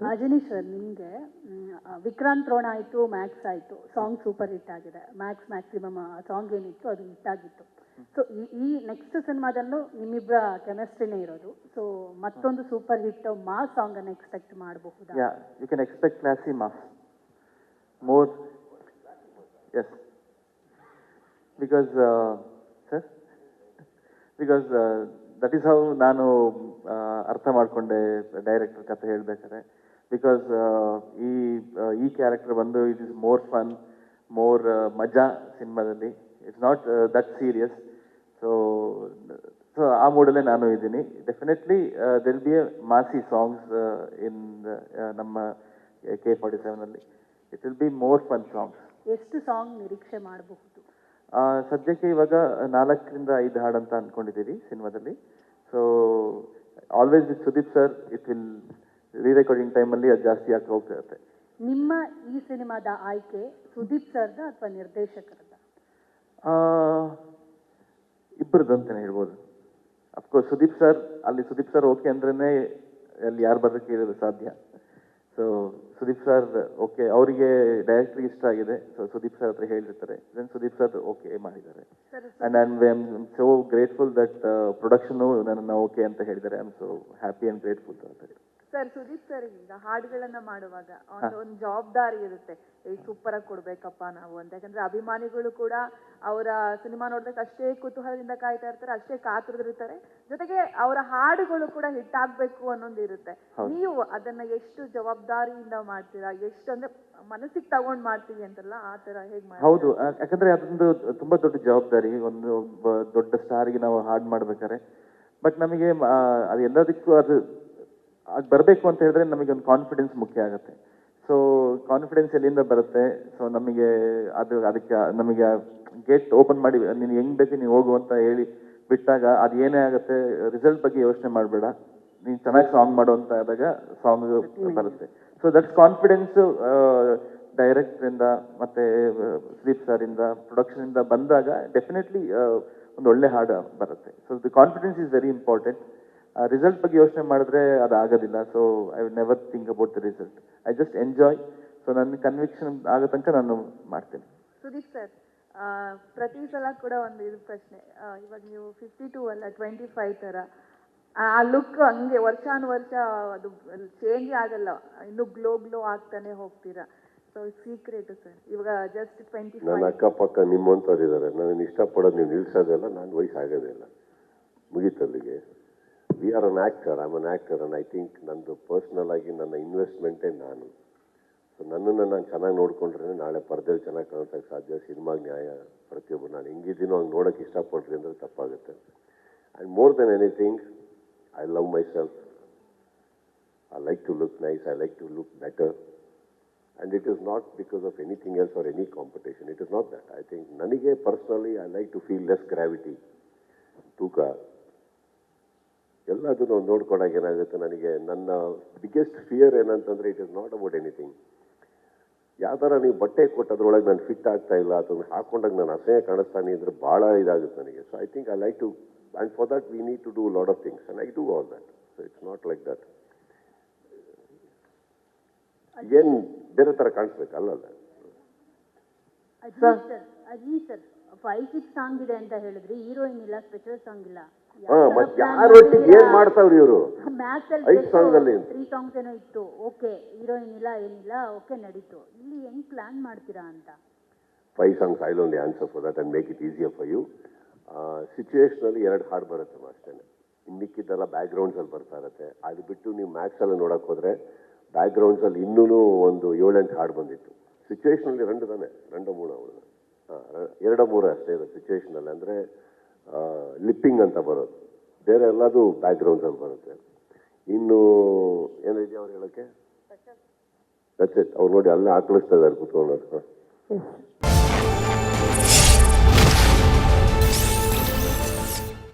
ಮಾತಾಡೋದು ಅಜನೀಶ್ ಸರ್ ನಿಮಗೆ ವಿಕ್ರಾಂತ್ ರೋಣ ಆಯಿತು ಮ್ಯಾಕ್ಸ್ ಆಯಿತು ಸಾಂಗ್ ಸೂಪರ್ ಹಿಟ್ ಆಗಿದೆ. ಮ್ಯಾಕ್ಸ್ ಮ್ಯಾಕ್ಸಿಮಮ್ ಸಾಂಗ್ ಏನಿತ್ತು ಅದು ಹಿಟ್ ಆಗಿತ್ತು. ಸೊ ಈ ನೆಕ್ಸ್ಟ್ ಸಿನಿಮಾದಲ್ಲೂ ನಿಮ್ಮಿಬ್ಬರ ಕೆಮಿಸ್ಟ್ರಿನೇ ಇರೋದು. ಸೊ ಮತ್ತೊಂದು ಸೂಪರ್ ಹಿಟ್ ಮಾ ಸಾಂಗ್ ಅನ್ನು ಎಕ್ಸ್ಪೆಕ್ಟ್ ಮಾಡಬಹುದು? Ya you can expect classy mass. More yes because sir because that is that ನಾನು uh, ಅರ್ಥ ಮಾಡ್ಕೊಂಡೆ ಡೈರೆಕ್ಟರ್ ಕತೆ ಹೇಳ್ಬೇಕಾದ್ರೆ. ಬಿಕಾಸ್ ಈ uh, ಈ ಕ್ಯಾರೆಕ್ಟರ್ ಬಂದು it is more fun more ಮಜಾ ಸಿನಿಮಾದಲ್ಲಿ. It's not that serious so so ಆ ಮೂಡಲ್ಲೇ ನಾನು ಇದ್ದೀನಿ. Definitely there'll be a massy songs in ನಮ್ಮ K forty ಸೆವೆನಲ್ಲಿ it will be more fun songs ಎಷ್ಟು ಸಾಂಗ್ ನಿರೀಕ್ಷೆ ಮಾಡಬಹುದು? ಸದ್ಯಕ್ಕೆ ಇವಾಗ ನಾಲ್ಕರಿಂದ ಐದು ಹಾಡು ಅಂತ ಅಂದ್ಕೊಂಡಿದ್ದೀರಿ ಸಿನಿಮಾದಲ್ಲಿ. So always with Sudeep sir it will rerecording ಟೈಮಲ್ಲಿ ಅದು ಜಾಸ್ತಿ ಆಗ್ತಾ ಹೋಗ್ತಿರುತ್ತೆ ನಿಮ್ಮ ಈ ಸಿನಿಮಾದ ಆಯ್ಕೆ ಸುದೀಪ್ ಸರ್ದ ಅಥವಾ ನಿರ್ದೇಶಕರದ? ಇಬ್ಬರದ್ದು ಅಂತಾನೆ ಹೇಳ್ಬೋದು. ಅಫ್ಕೋರ್ಸ್ ಸುದೀಪ್ ಸರ್ ಅಲ್ಲಿ ಸುದೀಪ್ ಸರ್ ಓಕೆ ಅಂದ್ರೇ ಅಲ್ಲಿ ಯಾರು ಬರೋಕ್ಕೆ ಇರೋದು ಸಾಧ್ಯ. ಸೊ ಸುದೀಪ್ ಸರ್ ಓಕೆ ಅವರಿಗೆ ಡೈರೆಕ್ಟ್ರಿ ಇಷ್ಟ ಆಗಿದೆ. ಸೊ ಸುದೀಪ್ ಸರ್ ಹತ್ರ ಹೇಳಿರ್ತಾರೆ. ದೆನ್ ಸುದೀಪ್ ಸರ್ ಓಕೆ ಮಾಡಿದ್ದಾರೆ. And I am so grateful that production ನನ್ನ ಓಕೆ ಅಂತ ಹೇಳಿದ್ದಾರೆ. I am so happy and grateful ಅಂತ ಸರ್ ಸುದೀಪ್ ಸರ್ ಈಗ ಹಾಡುಗಳನ್ನ ಮಾಡುವಾಗ ಒಂದು ಒಂದು ಜವಾಬ್ದಾರಿ ಇರುತ್ತೆ. ಸೂಪರ್ ಆಗಿ ಕೊಡ್ಬೇಕಪ್ಪ ನಾವು ಅಂತ. ಯಾಕಂದ್ರೆ ಅಭಿಮಾನಿಗಳು ಕೂಡ ಅವರ ಸಿನಿಮಾ ನೋಡ್ಬೇಕು ಅಷ್ಟೇ ಕುತೂಹಲದಿಂದ ಕಾಯ್ತಾ ಇರ್ತಾರೆ ಅಷ್ಟೇ ಕಾತುರದಿರ್ತಾರೆ. ಜೊತೆಗೆ ಅವರ ಹಾಡುಗಳು ಕೂಡ ಹಿಟ್ ಆಗ್ಬೇಕು ಅನ್ನೊಂದು ಇರುತ್ತೆ. ನೀವು ಅದನ್ನ ಎಷ್ಟು ಜವಾಬ್ದಾರಿಯಿಂದ ಮಾಡ್ತೀರಾ? ಎಷ್ಟು ಅಂದ್ರೆ ಮನಸ್ಸಿಗೆ ತಗೊಂಡ್ ಮಾಡ್ತೀವಿ ಅಂತಲ್ಲ ಆ ತರ ಹೇಗ್ ಹೌದು. ಯಾಕಂದ್ರೆ ಅದೊಂದು ತುಂಬಾ ದೊಡ್ಡ ಜವಾಬ್ದಾರಿ. ಒಂದು ದೊಡ್ಡ ಸ್ಟಾರ್ಗೆ ನಾವು ಹಾಡ್ ಮಾಡ್ಬೇಕಾದ್ರೆ. ಬಟ್ ನಮಗೆ ಅದು ಆ, ಅದು ಅದು ಬರಬೇಕು ಅಂತ ಹೇಳಿದ್ರೆ ನಮಗೆ ಒಂದು ಕಾನ್ಫಿಡೆನ್ಸ್ ಮುಖ್ಯ ಆಗುತ್ತೆ. ಸೊ ಕಾನ್ಫಿಡೆನ್ಸ್ ಎಲ್ಲಿಂದ ಬರುತ್ತೆ? ಸೊ ನಮಗೆ ಅದು ಅದಕ್ಕೆ ನಮಗೆ ಗೇಟ್ ಓಪನ್ ಮಾಡಿ, ನೀನು ಹೆಂಗ್ ಬೇಕು ನೀವು ಹೋಗು ಅಂತ ಹೇಳಿ ಬಿಟ್ಟಾಗ ಅದು ಏನೇ ಆಗುತ್ತೆ ರಿಸಲ್ಟ್ ಬಗ್ಗೆ ಯೋಚನೆ ಮಾಡಬೇಡ. ನೀನು ಚೆನ್ನಾಗಿ ಸಾಂಗ್ ಮಾಡು ಅಂತ ಆದಾಗ ಸಾಂಗ್ ಬರುತ್ತೆ. ಸೊ ದಟ್ಸ್ ಕಾನ್ಫಿಡೆನ್ಸ್ ಡೈರೆಕ್ಟರ್ ಇಂದ ಮತ್ತೆ ಸ್ಲೀಪ್ ಸರ್ ಇಂದ ಪ್ರೊಡಕ್ಷನ್ ಇಂದ ಬಂದಾಗ ಡೆಫಿನೆಟ್ಲಿ ಒಂದು ಒಳ್ಳೆ ಹಾಡು ಬರುತ್ತೆ. So the confidence is very important result ಬಗ್ಗೆ ಯೋಚನೆ ಮಾಡಿದ್ರೆ ಅದು ಆಗೋದಿಲ್ಲ. So I will never think about the result I just enjoy so ನನ್ನ ಕನ್ವಿಕ್ಷನ್ ಆಗೋ ತನಕ ನಾನು ಮಾಡ್ತೇನೆ. ಸುದೀಪ್ ಸರ್ ಪ್ರತಿ ಸಲ ಕೂಡ ಒಂದು ಇದು ಪ್ರಶ್ನೆ. ಇವಾಗ ನೀವು ಫಿಫ್ಟಿ ಟೂ ಅಲ್ಲ ಟ್ವೆಂಟಿ ಫೈವ್ ಥರ ಆ ಲುಕ್ ಹಂಗೆ ವರ್ಷಾನುವರ್ಷ ಅದು ಚೇಂಜ್ ಆಗಲ್ಲ. ಇನ್ನು ಗ್ಲೋ ಗ್ಲೋ ಆಗ್ತಾನೆ ಹೋಗ್ತೀರಾ. So secret sir. ಇವಾಗ ಜಸ್ಟ್ ಟ್ವೆಂಟಿ ನನ್ನ ಅಕ್ಕಪಕ್ಕ ನಿಮ್ಮಂಥವ್ರು ಇದ್ದಾರೆ ನನ್ನ ಇಷ್ಟಪಡೋದು ನೀವು ನಿಲ್ಸೋದಿಲ್ಲ ನಾನು ವಯಸ್ಸಾಗೋದೇ ಇಲ್ಲ. ಮುಗೀತಲ್ಲಿಗೆ we are an actor I'm an actor and I think ನಂದು ಪರ್ಸ್ನಲ್ ಆಗಿ ನನ್ನ ಇನ್ವೆಸ್ಟ್ಮೆಂಟೇ ನಾನು. ಸೊ ನನ್ನನ್ನು ನಾನು ಚೆನ್ನಾಗಿ ನೋಡ್ಕೊಂಡ್ರೆ ನಾಳೆ ಪರದೆಯಲ್ಲಿ ಚೆನ್ನಾಗಿ ಕಾಣಿಸೋಕ್ಕೆ ಸಾಧ್ಯ, ಸಿನಿಮಾಗೆ ನ್ಯಾಯ ಪ್ರತಿಯೊಬ್ಬರು ನಾನು ಹೆಂಗಿದ್ದೀನೋ ಹಂಗೆ ನೋಡೋಕ್ಕೆ ಇಷ್ಟಪಟ್ರಿ ಅಂದರೆ ತಪ್ಪಾಗುತ್ತೆ. And more than anything I love myself I like to look nice I like to look better and it is not because of anything else or any competition. It is not that. I think ನನಗೆ personally I like to feel less gravity ತೂಕ. ಎಲ್ಲದನ್ನು ನೋಡ್ಕೊಂಡಾಗ ಏನಾಗುತ್ತೆ ನನಗೆ, ನನ್ನ biggest fear ಏನಂತಂದ್ರೆ it is not about anything ಯಾವ ಥರ ನೀವು ಬಟ್ಟೆ ಕೊಟ್ಟದ್ರೊಳಗೆ ನಾನು ಫಿಟ್ ಆಗ್ತಾ ಇಲ್ಲ, ಅಥವಾ ಹಾಕೊಂಡಾಗ ನಾನು ಅಸಹ್ಯ ಕಾಣಿಸ್ತಾನೆ ಇದ್ರೆ ಭಾಳ ಇದಾಗುತ್ತೆ ನನಗೆ. So I think I like to and for that we need to do lot of things and I do all that so it's not like that ಏನು ಬೇರೆ ಥರ ಕಾಣಿಸ್ಬೇಕಲ್ಲ Aji sir five six song ಇದೆ ಅಂತ ಹೇಳಿದ್ರಿ, heroine ಇಲ್ಲ special song ಇಲ್ಲ. ಹಾ ಮತ್ತೆ ಯಾರೊಟ್ಟಿಗೆ ಏನ್ ಮಾಡ್ತಾವ್ರಿ ಇವರು? ಮ್ಯಾಥ್ಸ್ ಐದು song ಅಲ್ಲಿ. ಅಲ್ಲಿ ತ್ರೀ ಸಾಂಗ್ಸ್ ಏನೋ ಇತ್ತು. ಓಕೆ ಹೀರೋಯಿನ್ ಇಲ್ಲ ಏನಿಲ್ಲ ಓಕೆ ನಡೀತು. ಇಲ್ಲಿ ಹೆಂಗ್ ಪ್ಲಾನ್ ಮಾಡ್ತೀರಾ ಅಂತ? Five songs I only answer for that and make it easier for you ಸಿಚುವೇಶನಲ್ಲಿ ಎರಡು ಹಾಡು ಬರುತ್ತೆ ಅಷ್ಟೇ. ಇನ್ನಿಕ್ಕಿದ್ದೆಲ್ಲ ಬ್ಯಾಕ್ಗ್ರೌಂಡ್ಸಲ್ಲಿ ಬರ್ತಾ ಇರುತ್ತೆ. ಅದು ಬಿಟ್ಟು ನೀವು ಮ್ಯಾಕ್ಸಲ್ಲಿ ಬ್ಯಾಕ್ ಹೋದರೆ ಬ್ಯಾಕ್ಗ್ರೌಂಡ್ಸಲ್ಲಿ ಇನ್ನೂ ಒಂದು ಏಳೆಂಟು ಹಾಡು ಬಂದಿತ್ತು. ಸಿಚುವೇಶನಲ್ಲಿ ರಂಡು ತಾನೆ. ರೆಂಡು ಮೂರು ಅವಳು ಹಾಂ ಎರಡು ಮೂರು ಅಷ್ಟೇ ಇದೆ ಸಿಚುವೇಶನಲ್ಲಿ ಅಂದರೆ ಲಿಪ್ಪಿಂಗ್ ಅಂತ ಬರೋದು. ಬೇರೆ ಎಲ್ಲದು ಬ್ಯಾಕ್ಗ್ರೌಂಡ್ಸಲ್ಲಿ ಬರುತ್ತೆ. ಇನ್ನು ಏನಿದೆಯಾ ಅವ್ರು ಹೇಳಕ್ಕೆ ದಟ್ಸ್ ಇಟ್ ಅವ್ರು ನೋಡಿ ಅಲ್ಲೇ ಆಕಳಿಸ್ತಾ ಇದ್ದಾರೆ ಕುತ್ಕೊಂಡು.